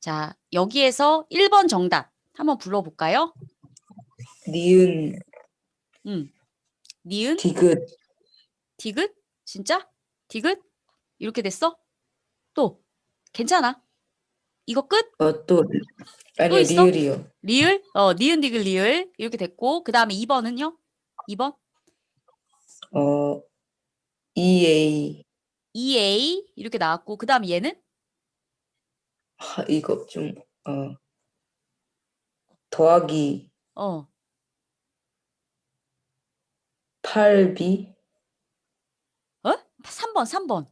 자, 여기에서 1번 정답 한번 불러볼까요? 니은, 음. 니은? 디귿, 디귿? 진짜? 디귿? 이렇게 됐어? 또 괜찮아. 이거 끝? 어, 또, 아니, 있어? 리을이요. 리을? 어, 니은 디귿 리을 이렇게 됐고 그 다음에 2번은요? 2번? 어, EA, EA 이렇게 나왔고 그 다음에 얘는? 하, 이거 좀, 어, 더하기 어, 8B? 3번, 3번.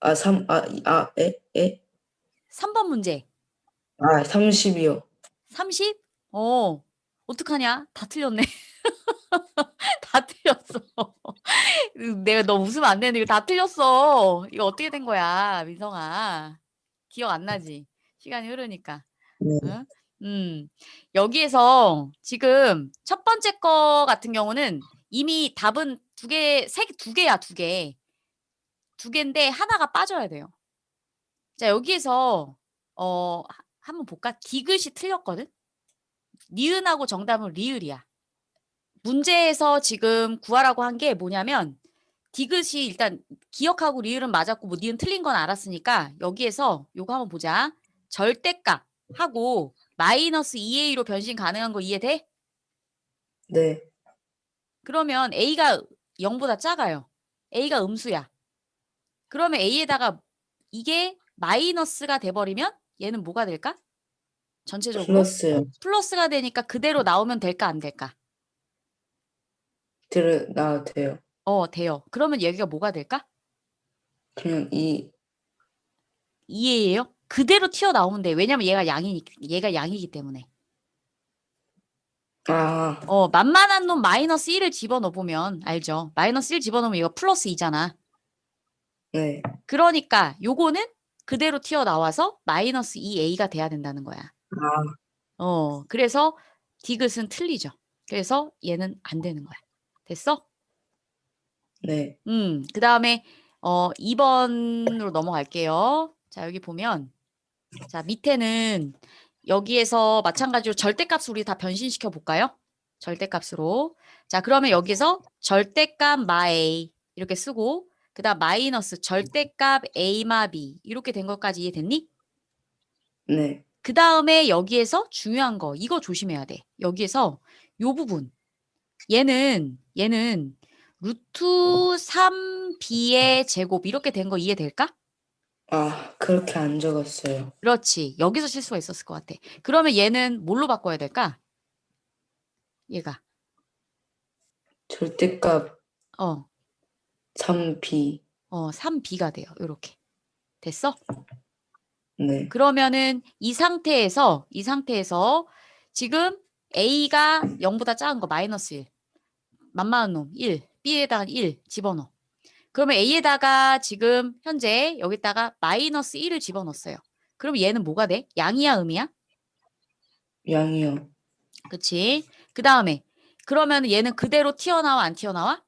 아, 3, 아, 이- 아, 에, 에? 3번 문제. 아, 30이요. 30? 어, 어떡하냐? 다 틀렸네. 다 틀렸어. 내가 너 웃으면 안 되는데 이거 다 틀렸어. 이거 어떻게 된 거야, 민성아? 기억 안 나지? 시간이 흐르니까. 네. 응? 음, 여기에서 지금 첫 번째 거 같은 경우는 이미 답은 두 개, 세, 개- 두 개야, 두 개. 두 개인데 하나가 빠져야 돼요. 자, 여기에서, 어, 하- 한번 볼까? 디귿이 틀렸거든? 니은하고 정답은 리을이야. 문제에서 지금 구하라고 한 게 뭐냐면, 디귿이 일단 기억하고 리을은 맞았고, 뭐 니은 틀린 건 알았으니까, 여기에서 요거 한번 보자. 절대값 하고 마이너스 2a로 변신 가능한 거 이해돼? 네. 그러면 a가 0보다 작아요. a가 음수야. 그러면 a에다가 이게 마이너스가 돼버리면 얘는 뭐가 될까? 전체적으로 플러스요. 플러스가 되니까 그대로 나오면 될까 안 될까? 들어, 나와도 돼요. 어 돼요. 그러면 여기가 뭐가 될까? 그냥 이, 2a예요? 그대로 튀어나오면 돼. 왜냐면 얘가 양이니 얘가 양이기 때문에. 아, 어 만만한 놈 마이너스 1을 집어넣어 보면 알죠? 마이너스 1 집어넣으면 이거 플러스 2잖아. 네. 그러니까 요거는 그대로 튀어나와서 마이너스 2a가 돼야 된다는 거야. 아, 어, 그래서 디귿은 틀리죠. 그래서 얘는 안 되는 거야. 됐어? 네. 음, 그 다음에 어, 2번으로 넘어갈게요. 자, 여기 보면 자, 밑에는 여기에서 마찬가지로 절대값을 우리 다 변신시켜 볼까요? 절대값으로. 자, 그러면 여기서 절대값 마 a 이렇게 쓰고 그다음 마이너스 절대값 a 마 b 이렇게 된 것까지 이해됐니? 네. 그 다음에 여기에서 중요한 거, 이거 조심해야 돼. 여기에서 요 부분. 얘는, 얘는 루트 3b의 제곱 이렇게 된 거 이해될까? 아, 그렇게 안 적었어요. 그렇지. 여기서 실수가 있었을 것 같아. 그러면 얘는 뭘로 바꿔야 될까? 얘가. 절대값 어, 3B. 어, 3b가 돼요. 요렇게. 됐어? 네. 그러면은 이 상태에서, 이 상태에서 지금 A가 0보다 작은 거 마이너스 1. 만만한 놈 1. B에다가 1 집어넣어. 그러면 A에다가 지금 현재 여기다가 마이너스 1을 집어넣었어요. 그럼 얘는 뭐가 돼? 양이야, 음이야? 양이요. 그치? 그 다음에 그러면 얘는 그대로 튀어나와, 안 튀어나와?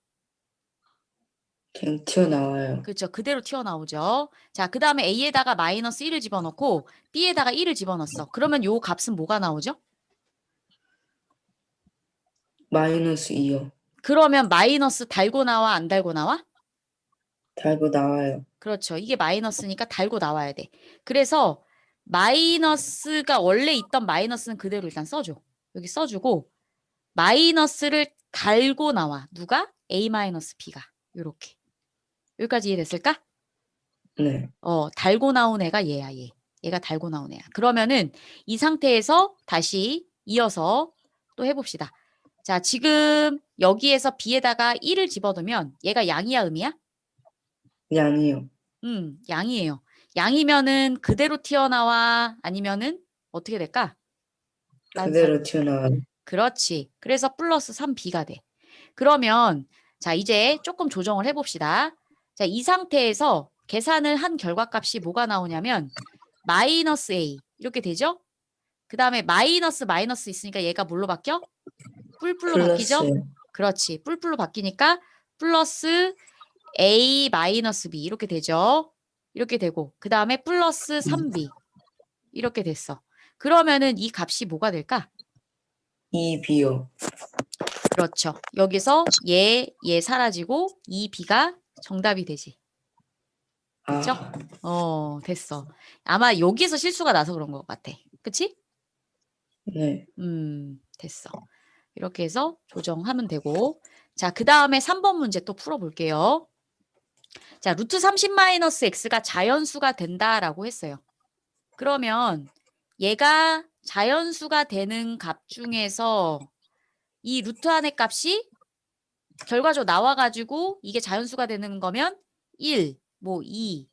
그냥 튀어나와요. 그렇죠. 그대로 튀어나오죠. 자, 그 다음에 A에다가 마이너스 1을 집어넣고 B에다가 1을 집어넣었어. 그러면 요 값은 뭐가 나오죠? 마이너스 2요. 그러면 마이너스 달고 나와, 안 달고 나와? 달고 나와요. 그렇죠. 이게 마이너스니까 달고 나와야 돼. 그래서 마이너스가 원래 있던 마이너스는 그대로 일단 써줘. 여기 써주고 마이너스를 달고 나와. 누가? A-B가. 요렇게. 여기까지 이해됐을까? 네. 어, 달고 나온 애가 얘야, 얘. 얘가 달고 나온 애야. 그러면은 이 상태에서 다시 이어서 또 해봅시다. 자, 지금 여기에서 B에다가 1을 집어넣으면 얘가 양이야, 음이야? 양이요. 음, 양이에요. 양이면은 그대로 튀어나와 아니면은 어떻게 될까? 그대로 튀어나와요. 그렇지. 그래서 플러스 3b가 돼. 그러면 자, 이제 조금 조정을 해 봅시다. 자, 이 상태에서 계산을 한 결과값이 뭐가 나오냐면 마이너스 a 이렇게 되죠? 그 다음에 마이너스 마이너스 있으니까 얘가 뭘로 바뀌어? 뿔뿔로 바뀌죠? 그렇지. 뿔뿔로 바뀌니까 플러스 a 마이너스 b 이렇게 되죠. 이렇게 되고 그 다음에 플러스 3b 이렇게 됐어. 그러면은 이 값이 뭐가 될까? 2B요. 그렇죠. 여기서 얘, 얘 사라지고 이 B가 정답이 되지. 그쵸? 아, 어, 됐어. 아마 여기서 실수가 나서 그런 것 같아. 그치? 네. 음, 됐어. 이렇게 해서 조정하면 되고. 자, 그 다음에 3번 문제 또 풀어볼게요. 자, 루트 30 마이너스 x가 자연수가 된다라고 했어요. 그러면 얘가 자연수가 되는 값 중에서 이 루트 안의 값이 결과적으로 나와가지고 이게 자연수가 되는 거면 1, 뭐 2,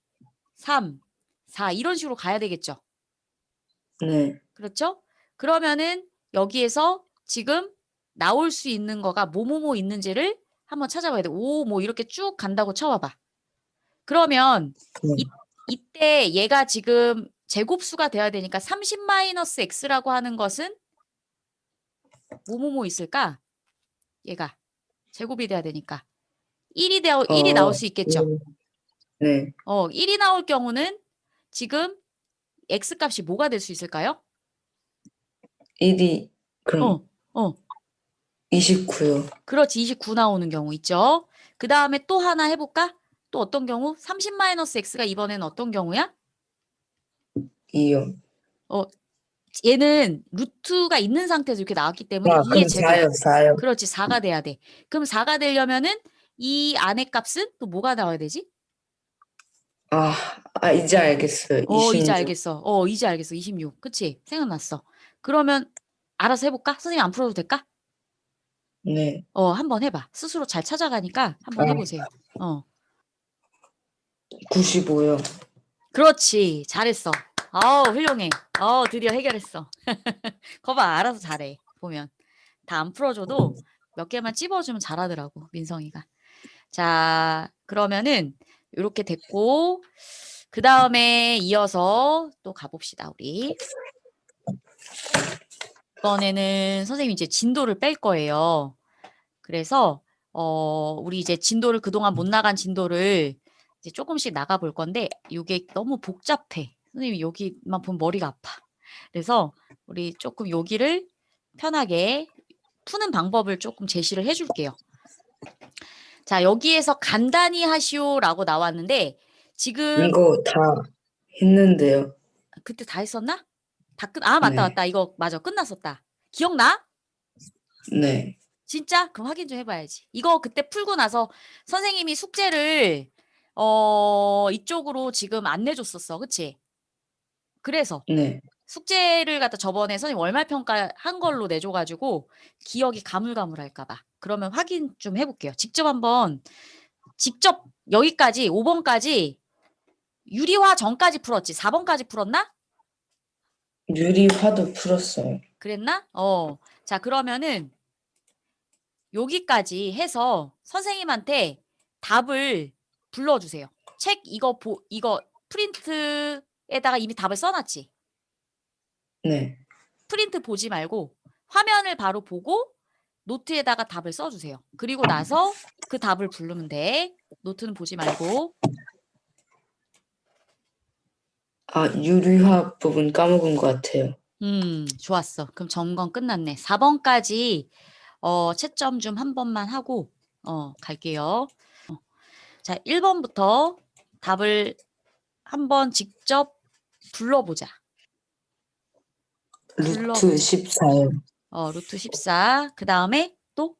3, 4 이런 식으로 가야 되겠죠. 네. 그렇죠? 그러면은 여기에서 지금 나올 수 있는 거가 뭐뭐뭐 있는지를 한번 찾아봐야 돼. 오, 뭐 이렇게 쭉 간다고 쳐봐봐. 그러면 네. 이, 이때 얘가 지금 제곱수가 돼야 되니까 30 마이너스 x라고 하는 것은 뭐뭐뭐 있을까? 얘가 제곱이 돼야 되니까 1이 되어 1이 나올 어, 수 있겠죠. 음, 네. 어, 1이 나올 경우는 지금 x 값이 뭐가 될 수 있을까요? 1이 그럼 어, 어. 29요. 그렇지. 29 나오는 경우 있죠. 그 다음에 또 하나 해볼까? 또 어떤 경우? 30 마이너스 x가 이번에는 어떤 경우야? 2요. 얘는 루트가 있는 상태에서 이렇게 나왔기 때문에 아, 2의 그럼 제곱. 4요, 4요. 그렇지. 4가 돼야 돼. 그럼 4가 되려면은 이 안의 값은 또 뭐가 나와야 되지? 아, 아, 이제 알겠어요. 어, 이제 26. 알겠어. 어, 이제 알겠어. 26. 그치? 생각났어. 그러면 알아서 해볼까? 선생님 안 풀어도 될까? 네. 어, 한번 해봐. 스스로 잘 찾아가니까 한번 아. 해보세요. 어. 95요. 그렇지. 잘했어. 아우, 훌륭해. 어, 드디어 해결했어. 거봐, 알아서 잘해. 보면. 다 안 풀어줘도 몇 개만 찝어주면 잘하더라고, 민성이가. 자, 그러면은, 이렇게 됐고, 그 다음에 이어서 또 가봅시다, 우리. 이번에는 선생님이 이제 진도를 뺄 거예요. 그래서, 어, 우리 이제 진도를 그동안 못 나간 진도를 이제 조금씩 나가 볼 건데 이게 너무 복잡해. 선생님이 여기만 보면 머리가 아파. 그래서 우리 조금 여기를 편하게 푸는 방법을 조금 제시를 해줄게요. 자, 여기에서 간단히 하시오라고 나왔는데 지금 이거 다 했는데요. 그때 다 했었나? 다 끝, 아, 맞다, 네. 맞다. 이거 맞아. 끝났었다. 기억나? 네. 진짜? 그럼 확인 좀 해봐야지. 이거 그때 풀고 나서 선생님이 숙제를 어 이쪽으로 지금 안 내줬었어, 그치? 그래서 네. 숙제를 갖다 저번에 선생님 월말 평가 한 걸로 내줘가지고 기억이 가물가물할까봐. 그러면 확인 좀 해볼게요. 직접 한번 직접 여기까지 5번까지 유리화 전까지 풀었지. 4번까지 풀었나? 유리화도 풀었어요. 그랬나? 어. 자, 그러면은 여기까지 해서 선생님한테 답을 불러주세요. 책 이거 보, 이거 프린트에다가 이미 답을 써놨지. 네. 프린트 보지 말고 화면을 바로 보고 노트에다가 답을 써주세요. 그리고 나서 그 답을 부르면 돼. 노트는 보지 말고. 아, 유리화 부분 까먹은 것 같아요. 음, 좋았어. 그럼 점검 끝났네. 4번까지 어, 채점 좀 한 번만 하고 어, 갈게요. 어. 자, 1번부터 답을 한번 직접 불러보자. 루트 불러보자. 14요. 어, 루트 14. 그 다음에 또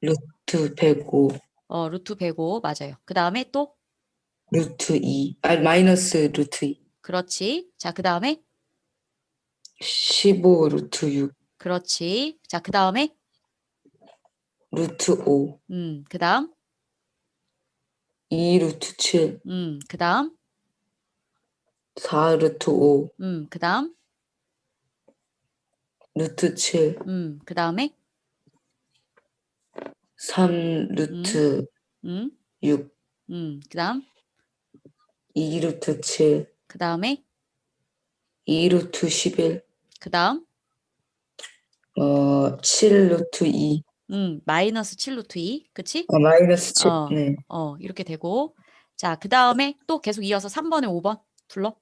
루트 105. 어, 루트 105 맞아요. 그 다음에 또 루트 2. 아, 마이너스 루트 2. 그렇지. 자, 그 다음에 15 루트 6. 그렇지. 자, 그 다음에 루트 5. 음, 그 다음 2 루트 7. 음, 그 다음 4 루트 5. 음, 그 다음 루트 7. 음, 그 다음에 3 루트 음, 6. 음, 그 다음 2 루트 7. 그 다음에 2 루트 11. 그 다음 어, 7 루트 2. 음, 마이너스 7 루트 2. 그치? 아, 마이너스 7. 어. 네. 어, 이렇게 되고. 자, 그 다음에 또 계속 이어서 3번에 5번 불러.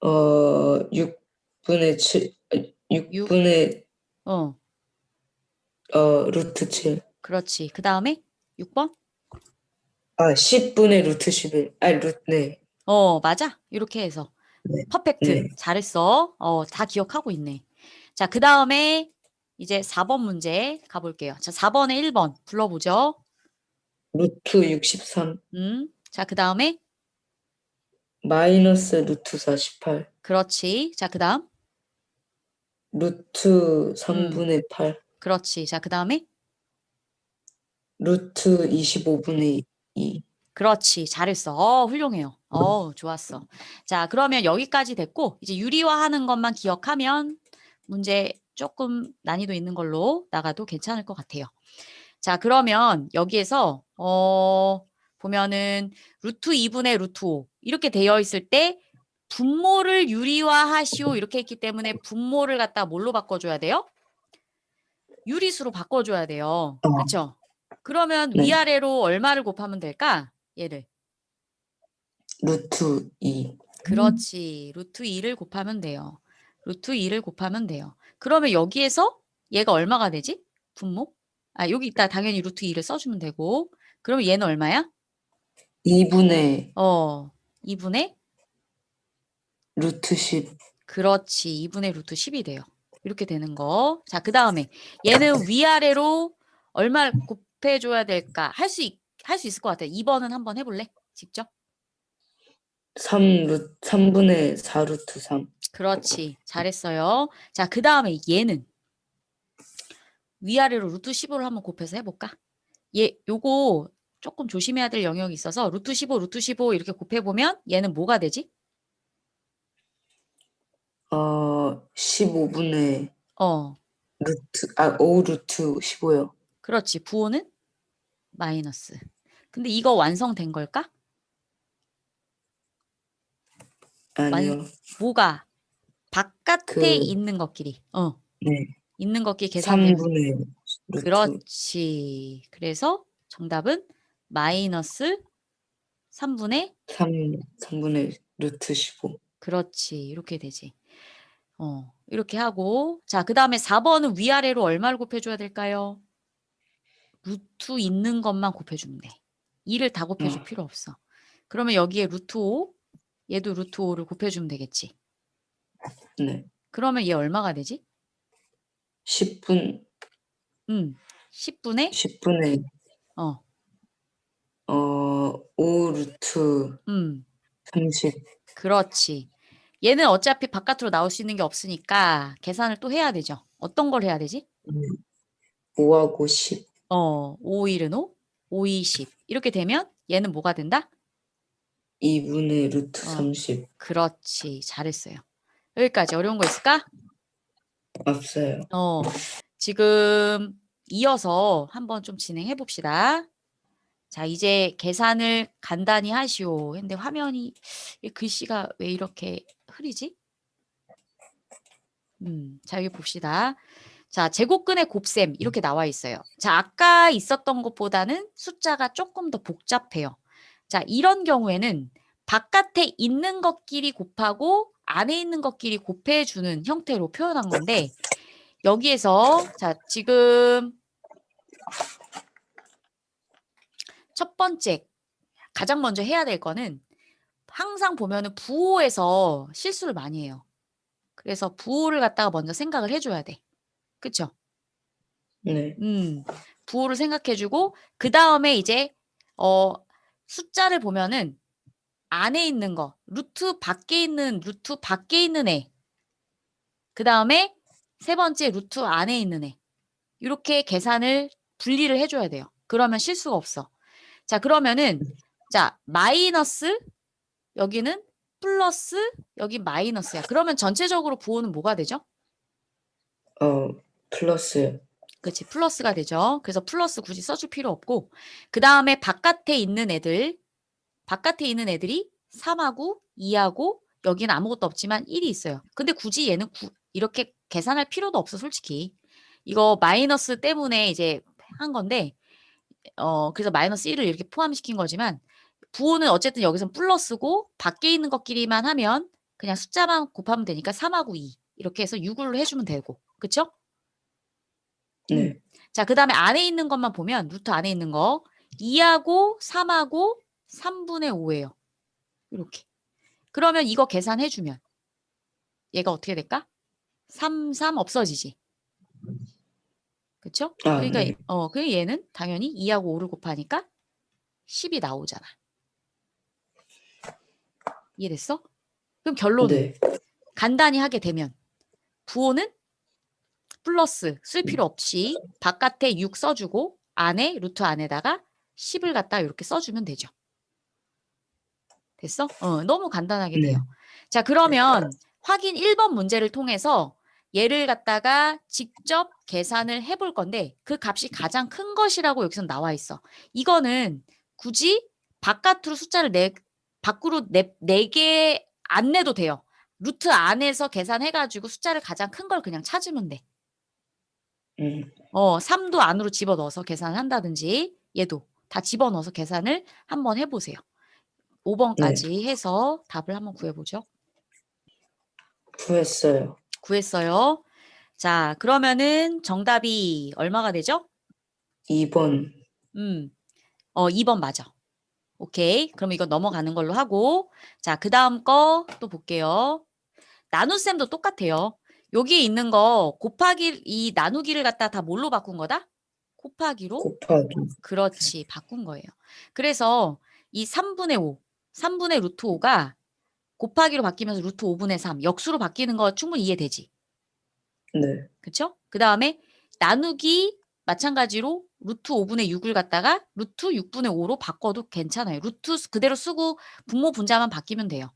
어, 6분의 7, 6분의 어, 어, 루트 7. 그렇지. 그 다음에 6번? 아, 10분의 루트 11. 아, 루트, 네. 어, 맞아. 이렇게 해서. 네. 퍼펙트. 네. 잘했어. 어, 다 기억하고 있네. 자, 그 다음에 이제 4번 문제 가볼게요. 자, 4번에 1번 불러보죠. 루트 63. 음. 자, 그 다음에 마이너스 루트 48. 그렇지. 자, 그 다음. 루트 3분의 8. 그렇지. 자, 그 다음에 루트 25분의 2. 그렇지. 잘했어. 어, 훌륭해요. 어, 좋았어. 자, 그러면 여기까지 됐고, 이제 유리화하는 것만 기억하면 문제 조금 난이도 있는 걸로 나가도 괜찮을 것 같아요. 자, 그러면 여기에서, 어, 보면은 루트 2분의 루트 5 이렇게 되어 있을 때 분모를 유리화하시오 이렇게 했기 때문에 분모를 갖다 뭘로 바꿔줘야 돼요? 유리수로 바꿔줘야 돼요. 어. 그렇죠? 그러면 네. 위아래로 얼마를 곱하면 될까? 얘를. 루트 2. 그렇지. 루트 2를 곱하면 돼요. 루트 2를 곱하면 돼요. 그러면 여기에서 얘가 얼마가 되지? 분모? 아, 여기 있다. 당연히 루트 2를 써주면 되고. 그러면 얘는 얼마야? 2분의 어, 2분의? 루트 10. 그렇지. 2분의 루트 10이 돼요. 이렇게 되는 거. 자, 그 다음에 얘는 위아래로 얼마를 곱해줘야 될까? 할 수, 할 수 있을 것 같아. 2번은 한번 해볼래? 직접? 3 루, 3분의 4 루트 3. 그렇지. 잘했어요. 자, 그 다음에 얘는 위아래로 루트 15를 한번 곱해서 해볼까? 얘, 요거 조금 조심해야 될 영역이 있어서 루트 15, 루트 15 이렇게 곱해보면 얘는 뭐가 되지? 어, 15분의 어, 루트, 아, 5 루트 15요. 그렇지. 부호는 마이너스. 근데 이거 완성된 걸까? 아니요. 뭐가? 바깥에 그- 있는 것끼리. 어, 네. 있는 것끼리 3분의 루트. 그렇지. 그래서 정답은 마이너스 3분의 3, 3분의 루트 15. 그렇지. 이렇게 되지. 어, 이렇게 하고. 자, 그 다음에 4번은 위아래로 얼마를 곱해줘야 될까요? 루트 있는 것만 곱해주면 돼. 2를 다 곱해줄 어. 필요 없어. 그러면 여기에 루트 5, 얘도 루트 5를 곱해주면 되겠지. 네. 그러면 얘 얼마가 되지? 10분, 음, 10분의, 10분의, 어, 어, 5 루트 음, 30. 그렇지. 얘는 어차피 바깥으로 나올 수 있는 게 없으니까 계산을 또 해야 되죠. 어떤 걸 해야 되지? 5하고 10. 어, 5, 1은 5, 5, 2, 10. 이렇게 되면 얘는 뭐가 된다? 2분의 루트 어. 30. 그렇지. 잘했어요. 여기까지 어려운 거 있을까? 없어요. 어, 지금 이어서 한번 좀 진행해 봅시다. 자, 이제 계산을 간단히 하시오. 근데 화면이 이 글씨가 왜 이렇게 흐리지? 음, 자, 여기 봅시다. 자, 제곱근의 곱셈 이렇게 나와 있어요. 자, 아까 있었던 것보다는 숫자가 조금 더 복잡해요. 자, 이런 경우에는 바깥에 있는 것끼리 곱하고 안에 있는 것끼리 곱해주는 형태로 표현한 건데 여기에서 자, 지금 첫 번째 가장 먼저 해야 될 거는 항상 보면은 부호에서 실수를 많이 해요. 그래서 부호를 갖다가 먼저 생각을 해줘야 돼. 그쵸? 네. 음, 부호를 생각해주고 그 다음에 이제 어 숫자를 보면은 안에 있는 거, 루트 밖에 있는 루트 밖에 있는 애. 그 다음에 세 번째 루트 안에 있는 애. 이렇게 계산을 분리를 해줘야 돼요. 그러면 실수가 없어. 자, 그러면은 자 마이너스 여기는 플러스 여기 마이너스야. 그러면 전체적으로 부호는 뭐가 되죠? 어, 플러스. 그렇지 플러스가 되죠. 그래서 플러스 굳이 써줄 필요 없고 그 다음에 바깥에 있는 애들 바깥에 있는 애들이 3하고 2하고 여기는 아무것도 없지만 1이 있어요. 근데 굳이 얘는 구- 이렇게 계산할 필요도 없어 솔직히 이거 마이너스 때문에 이제 한 건데 어 그래서 마이너스 1을 이렇게 포함시킨 거지만 부호는 어쨌든 여기선 플러스고 밖에 있는 것끼리만 하면 그냥 숫자만 곱하면 되니까 3하고 2 이렇게 해서 6으로 해주면 되고 그쵸? 네. 자, 그 다음에 안에 있는 것만 보면 루트 안에 있는 거 2하고 3하고 3분의 5예요. 이렇게. 그러면 이거 계산해 주면 얘가 어떻게 될까? 3, 3 없어지지. 그쵸? 아, 그러니까 네. 어, 그 얘는 당연히 2하고 5를 곱하니까 10이 나오잖아. 이해됐어? 그럼 결론은 네. 간단히 하게 되면 부호는 플러스 쓸 필요 없이 바깥에 6 써주고 안에 루트 안에다가 10을 갖다 이렇게 써주면 되죠. 됐어? 어, 너무 간단하게 네. 돼요. 자, 그러면 확인 1번 문제를 통해서 얘를 갖다가 직접 계산을 해볼 건데 그 값이 가장 큰 것이라고 여기서 나와 있어. 이거는 굳이 바깥으로 숫자를 내 밖으로 내, 내게 안 내도 돼요. 루트 안에서 계산해가지고 숫자를 가장 큰 걸 그냥 찾으면 돼. 음, 어, 3도 안으로 집어넣어서 계산을 한다든지 얘도 다 집어넣어서 계산을 한번 해보세요. 5번까지 해서 답을 한번 구해보죠. 구했어요. 구했어요. 자, 그러면은 정답이 얼마가 되죠? 2번. 음, 어, 2번 맞아. 오케이. 그럼 이거 넘어가는 걸로 하고. 자, 그 다음 거 또 볼게요. 나눗셈도 똑같아요. 여기에 있는 거 곱하기, 이 나누기를 갖다 다 뭘로 바꾼 거다? 곱하기로? 곱하기. 그렇지. 바꾼 거예요. 그래서 이 3분의 5, 3분의 루트 5가 곱하기로 바뀌면서 루트 5분의 3, 역수로 바뀌는 거 충분히 이해되지? 네. 그쵸? 그 다음에 나누기 마찬가지로 루트 5분의 6을 갖다가 루트 6분의 5로 바꿔도 괜찮아요. 루트 수- 그대로 쓰고 분모 분자만 바뀌면 돼요.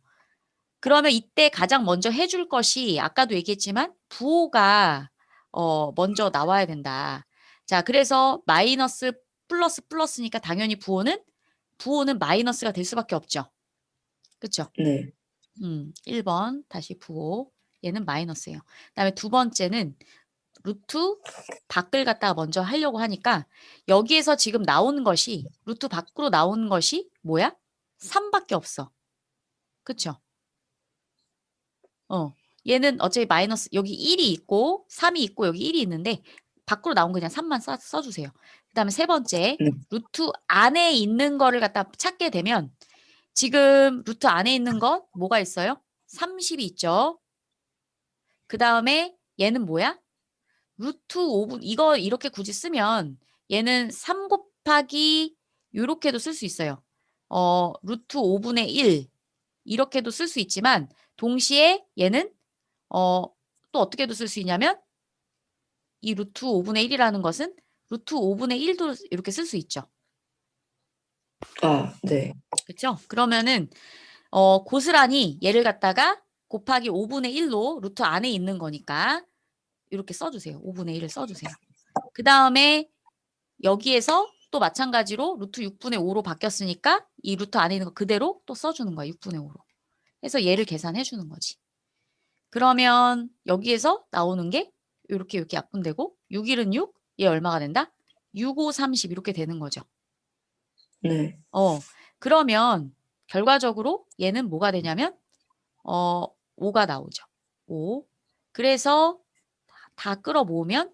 그러면 이때 가장 먼저 해줄 것이 아까도 얘기했지만 부호가 어, 먼저 나와야 된다. 자, 그래서 마이너스 플러스 플러스니까 당연히 부호는 부호는 마이너스가 될 수밖에 없죠. 그쵸? 네. 음, 1번 다시 부호 얘는 마이너스예요. 그다음에 두 번째는 루트 밖을 갖다가 먼저 하려고 하니까 여기에서 지금 나오는 것이 루트 밖으로 나오는 것이 뭐야? 3밖에 없어. 그쵸? 어, 얘는 어차피 마이너스 여기 1이 있고 3이 있고 여기 1이 있는데 밖으로 나온 거 그냥 3만 써, 써주세요. 그 다음에 세 번째 네. 루트 안에 있는 거를 갖다 찾게 되면 지금 루트 안에 있는 것 뭐가 있어요? 30이 있죠. 그 다음에 얘는 뭐야? 루트 5분 이거 이렇게 굳이 쓰면 얘는 3 곱하기 요렇게도 쓸 수 있어요. 어, 루트 5분의 1 이렇게도 쓸 수 있지만 동시에 얘는 어, 또 어떻게도 쓸 수 있냐면 이 루트 5분의 1이라는 것은 루트 5분의 1도 이렇게 쓸 수 있죠. 아, 네. 그렇죠? 그러면은 어, 고스란히 얘를 갖다가 곱하기 5분의 1로 루트 안에 있는 거니까 이렇게 써주세요. 5분의 1을 써주세요. 그 다음에 여기에서 또 마찬가지로 루트 6분의 5로 바뀌었으니까 이 루트 안에 있는 거 그대로 또 써주는 거야. 6분의 5로. 해서 얘를 계산해 주는 거지. 그러면 여기에서 나오는 게 이렇게 이렇게 약분되고 6, 1은 6, 얘 얼마가 된다? 6, 5, 30 이렇게 되는 거죠. 네. 어, 그러면 결과적으로 얘는 뭐가 되냐면 어, 5가 나오죠. 5. 그래서 다- 다 끌어 모으면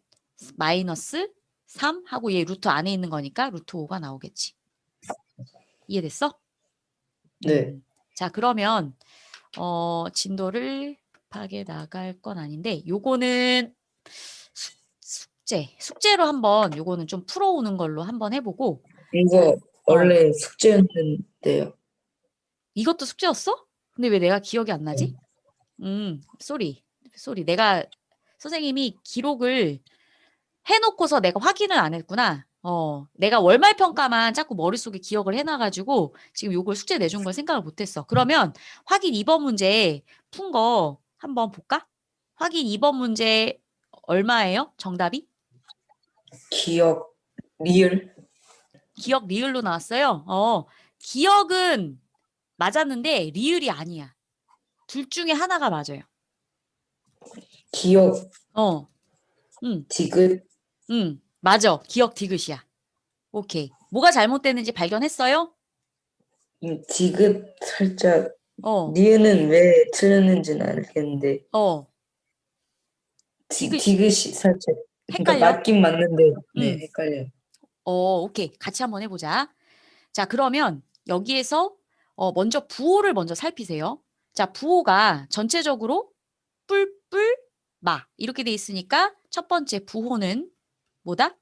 마이너스 3 하고 얘 루트 안에 있는 거니까 루트 5가 나오겠지. 이해됐어? 네. 음. 자, 그러면 어, 진도를 급하게 나갈 건 아닌데 요거는 숙, 숙제, 숙제로 한번 요거는 좀 풀어오는 걸로 한번 해보고 이거 원래 숙제였는데요. 이것도 숙제였어? 근데 왜 내가 기억이 안 나지? 음, 쏘리. 쏘리. 내가 선생님이 기록을 해놓고서 내가 확인을 안 했구나. 어, 내가 월말 평가만 자꾸 머릿속에 기억을 해놔가지고 지금 요걸 숙제 내준 걸 생각을 못했어. 그러면 확인 2번 문제 푼 거 한번 볼까? 확인 2번 문제 얼마예요? 정답이? 기억, 리을. 기억 리을로 나왔어요. 어, 기억은 맞았는데 리을이 아니야. 둘 중에 하나가 맞아요. 기억, 어, 응, 디귿. 응, 맞아. 기억 디귿이야. 오케이. 뭐가 잘못됐는지 발견했어요? 음, 디귿 살짝 어, 니은은 왜 틀렸는지는 알겠는데 어, 디, 디귿이- 디귿이 살짝 그러니까 헷갈려? 맞긴 맞는데 네 음. 헷갈려요. 어, 오케이. 같이 한번 해보자. 자, 그러면 여기에서 어, 먼저 부호를 먼저 살피세요. 자, 부호가 전체적으로 뿔뿔 마 이렇게 돼 있으니까 첫 번째 부호는 뭐다?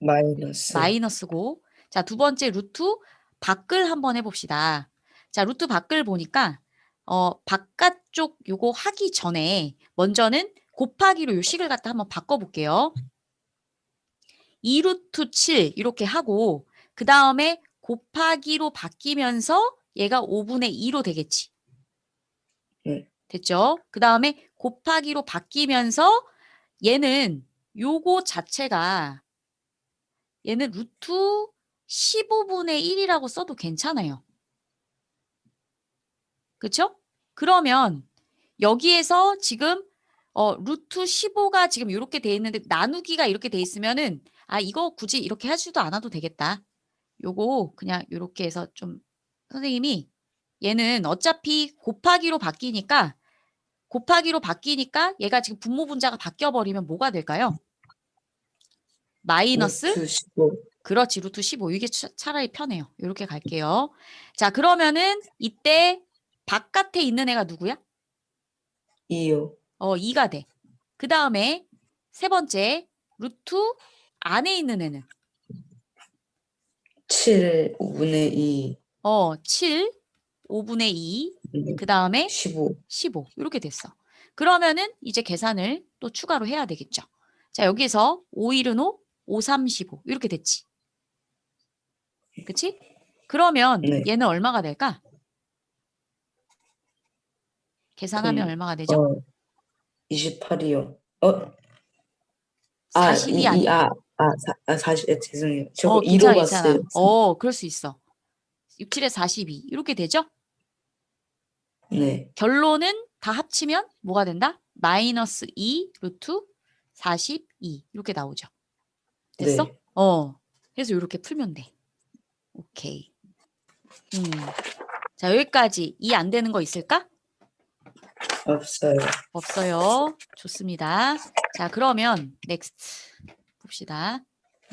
마이너스 마이너스고 자, 두 번째 루트 밖을 한번 해봅시다. 자, 루트 밖을 보니까 어, 바깥쪽 요거 하기 전에 먼저는 곱하기로 요 식을 갖다 한번 바꿔볼게요. 2루트 7 이렇게 하고 그 다음에 곱하기로 바뀌면서 얘가 5분의 2로 되겠지. 네. 됐죠? 그 다음에 곱하기로 바뀌면서 얘는 요거 자체가 얘는 루트 15분의 1이라고 써도 괜찮아요. 그쵸? 그러면 여기에서 지금 어, 루트 15가 지금 이렇게 돼 있는데 나누기가 이렇게 돼 있으면은 아 이거 굳이 이렇게 하지도 않아도 되겠다. 요거 그냥 이렇게 해서 좀 선생님이 얘는 어차피 곱하기로 바뀌니까 곱하기로 바뀌니까 얘가 지금 분모 분자가 바뀌어 버리면 뭐가 될까요? 마이너스 루트 15 그렇지 루트 15 이게 차- 차라리 편해요. 이렇게 갈게요. 자 그러면은 이때 바깥에 있는 애가 누구야? 2요. 어 2가 돼. 그 다음에 세 번째 루트 안에 있는 애는 7 5분의 2 어 7, 5분의 2, 네, 그 다음에 15 15 이렇게 됐어. 그러면은 이제 계산을 또 추가로 해야 되겠죠. 자 여기서 5 1은 5, 5 3 15 이렇게 됐지. 그치? 그러면 네. 얘는 얼마가 될까? 계산하면 그럼, 얼마가 되죠? 어 28이요. 어? 아, 40이 이, 아니 이, 아, 아, 사, 아 40, 아, 죄송해요. 저거 어, 2로 괜찮아, 괜찮아. 봤어요. 어, 그럴 수 있어. 67에 42 이렇게 되죠? 네, 결론은 다 합치면 뭐가 된다? 마이너스 2 루트 42 이렇게 나오죠. 됐어? 네. 어. 그래서 이렇게 풀면 돼. 오케이. 음. 자, 여기까지 이 안 되는 거 있을까? 없어요. 없어요. 좋습니다. 자, 그러면 넥스트 봅시다.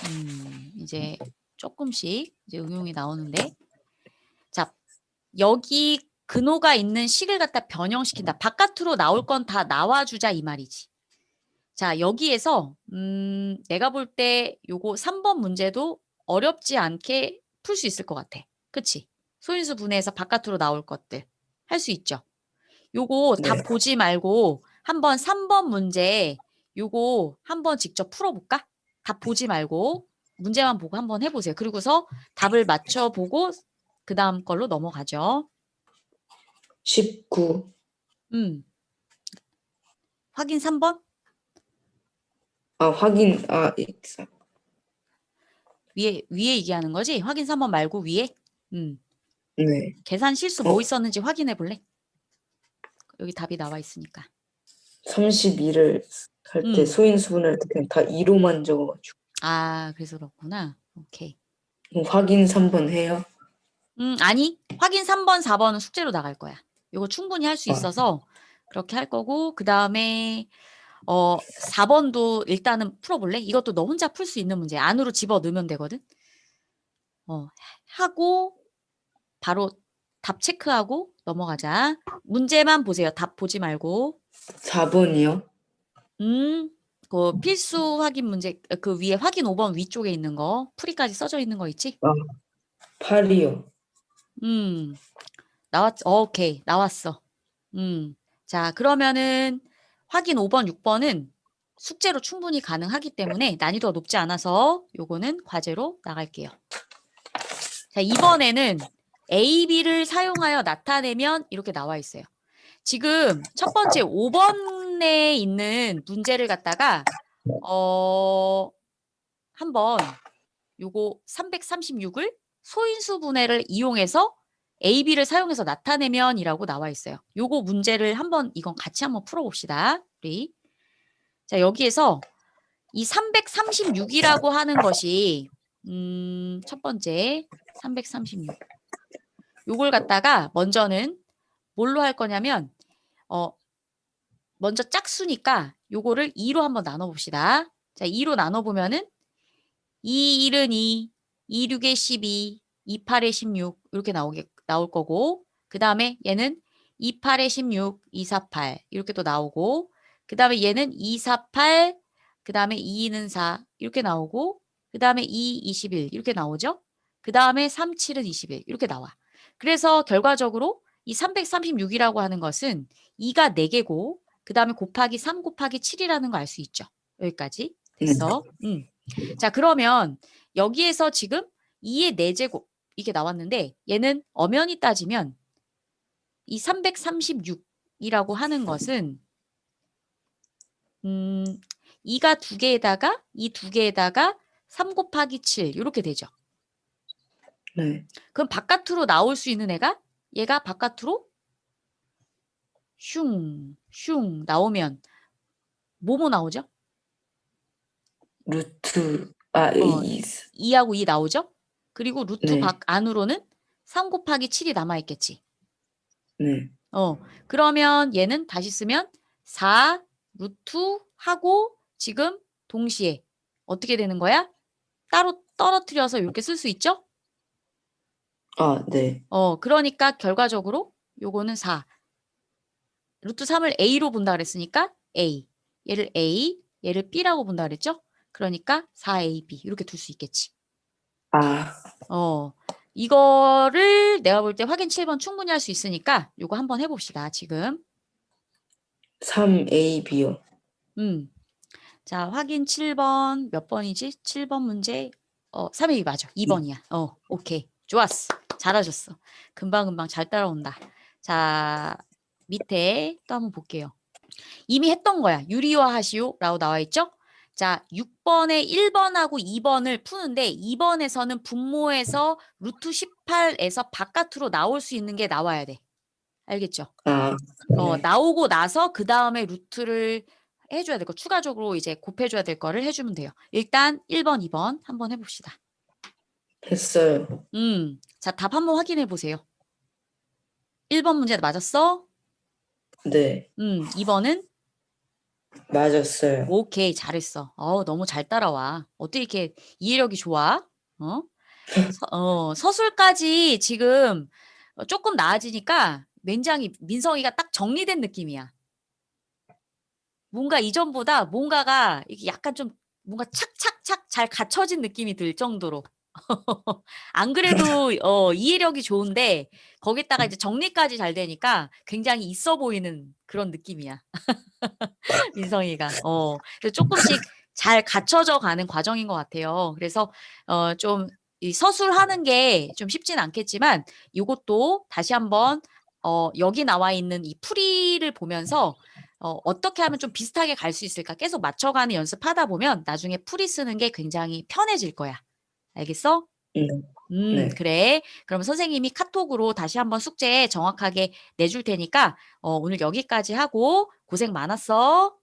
음, 이제 조금씩 이제 응용이 나오는데 자, 여기 근호가 있는 식을 갖다 변형시킨다. 바깥으로 나올 건 다 나와주자 이 말이지. 자, 여기에서 음, 내가 볼 때 요거 3번 문제도 어렵지 않게 풀 수 있을 것 같아. 그치? 소인수 분해해서 바깥으로 나올 것들 할 수 있죠. 요거 답 네. 보지 말고 한번 3번 문제 요거 한번 직접 풀어볼까? 답 보지 말고 문제만 보고 한번 해보세요. 그리고서 답을 맞춰보고 그 다음 걸로 넘어가죠. 19 음. 확인 3번? 아, 확인 아, 익사. 위에, 위에 얘기하는 거지? 확인 3번 말고 위에? 음. 네. 계산 실수 뭐 어. 있었는지 확인해 볼래? 여기 답이 나와 있으니까. 32를 할 때 음. 소인수분할 때 그냥 다 2로만 적어가지고 아, 그래서 그렇구나. 오케이. 확인 3번 해요? 음, 아니. 확인 3번, 4번은 숙제로 나갈 거야. 이거 충분히 할수 아. 있어서 그렇게 할 거고, 그 다음에, 어, 4번도 일단은 풀어볼래? 이것도 너 혼자 풀 수 있는 문제. 안으로 집어 넣으면 되거든? 어, 하고, 바로 답 체크하고 넘어가자. 문제만 보세요. 답 보지 말고. 4번이요? 음, 그 필수 확인 문제, 그 위에 확인 5번 위쪽에 있는 거, 풀이까지 써져 있는 거 있지? 8이요. 음, 나왔, 어, 오케이, 나왔어. 음, 자, 그러면은 확인 5번, 6번은 숙제로 충분히 가능하기 때문에 난이도가 높지 않아서 요거는 과제로 나갈게요. 자, 이번에는 A, B를 사용하여 나타내면 이렇게 나와 있어요. 지금 첫 번째 5번에 있는 문제를 갖다가 어 한번 요거 336을 소인수 분해를 이용해서 A, B를 사용해서 나타내면 이라고 나와 있어요. 요거 문제를 한번 이건 같이 한번 풀어봅시다. 우리 자 여기에서 이 336이라고 하는 것이 음, 첫 번째 336 요걸 갖다가 먼저는 뭘로 할 거냐면 어 먼저 짝수니까 요거를 2로 한번 나눠 봅시다. 자, 2로 나눠 보면은 2 1은 2, 2 6에 12, 2 8에 16 이렇게 나오게 나올 거고 그 다음에 얘는 2 8에 16, 2 4 8 이렇게 또 나오고 그 다음에 얘는 2 4 8 그 다음에 2는 4 이렇게 나오고 그 다음에 2 21 이렇게 나오죠? 그 다음에 3 7은 21 이렇게 나와. 그래서 결과적으로 이 336이라고 하는 것은 2가 4개고 그 다음에 곱하기 3 곱하기 7이라는 거 알 수 있죠. 여기까지 네. 됐어. 음. 자, 그러면 여기에서 지금 2의 4제곱 이게 나왔는데 얘는 엄연히 따지면 이 336이라고 하는 것은 음, 2가 두 개에다가 이 두 개에다가 3 곱하기 7 이렇게 되죠. 네. 그럼 바깥으로 나올 수 있는 애가 얘가 바깥으로 슝, 슝 나오면 뭐뭐 나오죠? 루트 아 어, 이 2하고 2 나오죠? 그리고 루트 네. 밖 안으로는 3 곱하기 7이 남아 있겠지. 네. 어, 그러면 얘는 다시 쓰면 4 루트 하고 지금 동시에 어떻게 되는 거야? 따로 떨어뜨려서 이렇게 쓸 수 있죠? 아, 네. 어, 그러니까 결과적으로 요거는 4. 루트 3을 A로 본다 그랬으니까 A. 얘를 A, 얘를 B라고 본다 그랬죠? 그러니까 4AB 이렇게 둘 수 있겠지. 아, 어, 이거를 내가 볼 때 확인 7번 충분히 할 수 있으니까 요거 한번 해봅시다, 지금. 3AB요. 음. 자, 확인 7번 몇 번이지? 7번 문제. 어, 3이 맞아. 2번이야. 어, 오케이. 좋았어. 잘하셨어. 금방금방 잘 따라온다. 자, 밑에 또 한번 볼게요. 이미 했던 거야. 유리화 하시오라고 나와 있죠? 자, 6번에 1번하고 2번을 푸는데 2번에서는 분모에서 루트 18에서 바깥으로 나올 수 있는 게 나와야 돼. 알겠죠? 아, 어, 네. 나오고 나서 그 다음에 루트를 해줘야 될 거, 추가적으로 이제 곱해줘야 될 거를 해주면 돼요. 일단 1번, 2번 한번 해봅시다. 했어요. 음, 자, 답 한번 확인해 보세요. 1번 문제 맞았어? 네. 음, 2번은? 맞았어요. 오케이, 잘했어. 어, 너무 잘 따라와. 어떻게 이렇게 이해력이 좋아? 어? 서, 어, 서술까지 지금 어, 조금 나아지니까 굉장히 민성이가 딱 정리된 느낌이야. 뭔가 이전보다 뭔가가 이게 약간 좀 뭔가 착착착 잘 갖춰진 느낌이 들 정도로. 안 그래도 어, 이해력이 좋은데 거기다가 이제 정리까지 잘 되니까 굉장히 있어 보이는 그런 느낌이야. 민성이가. 어, 그래서 조금씩 잘 갖춰져 가는 과정인 것 같아요. 그래서 어, 좀이 서술하는 게 좀 쉽진 않겠지만 이것도 다시 한번 어, 여기 나와 있는 이 풀이를 보면서 어, 어떻게 하면 좀 비슷하게 갈 수 있을까 계속 맞춰가는 연습하다 보면 나중에 풀이 쓰는 게 굉장히 편해질 거야. 알겠어? 네. 음, 네. 그래. 그럼 선생님이 카톡으로 다시 한번 숙제 정확하게 내줄 테니까 어, 오늘 여기까지 하고 고생 많았어.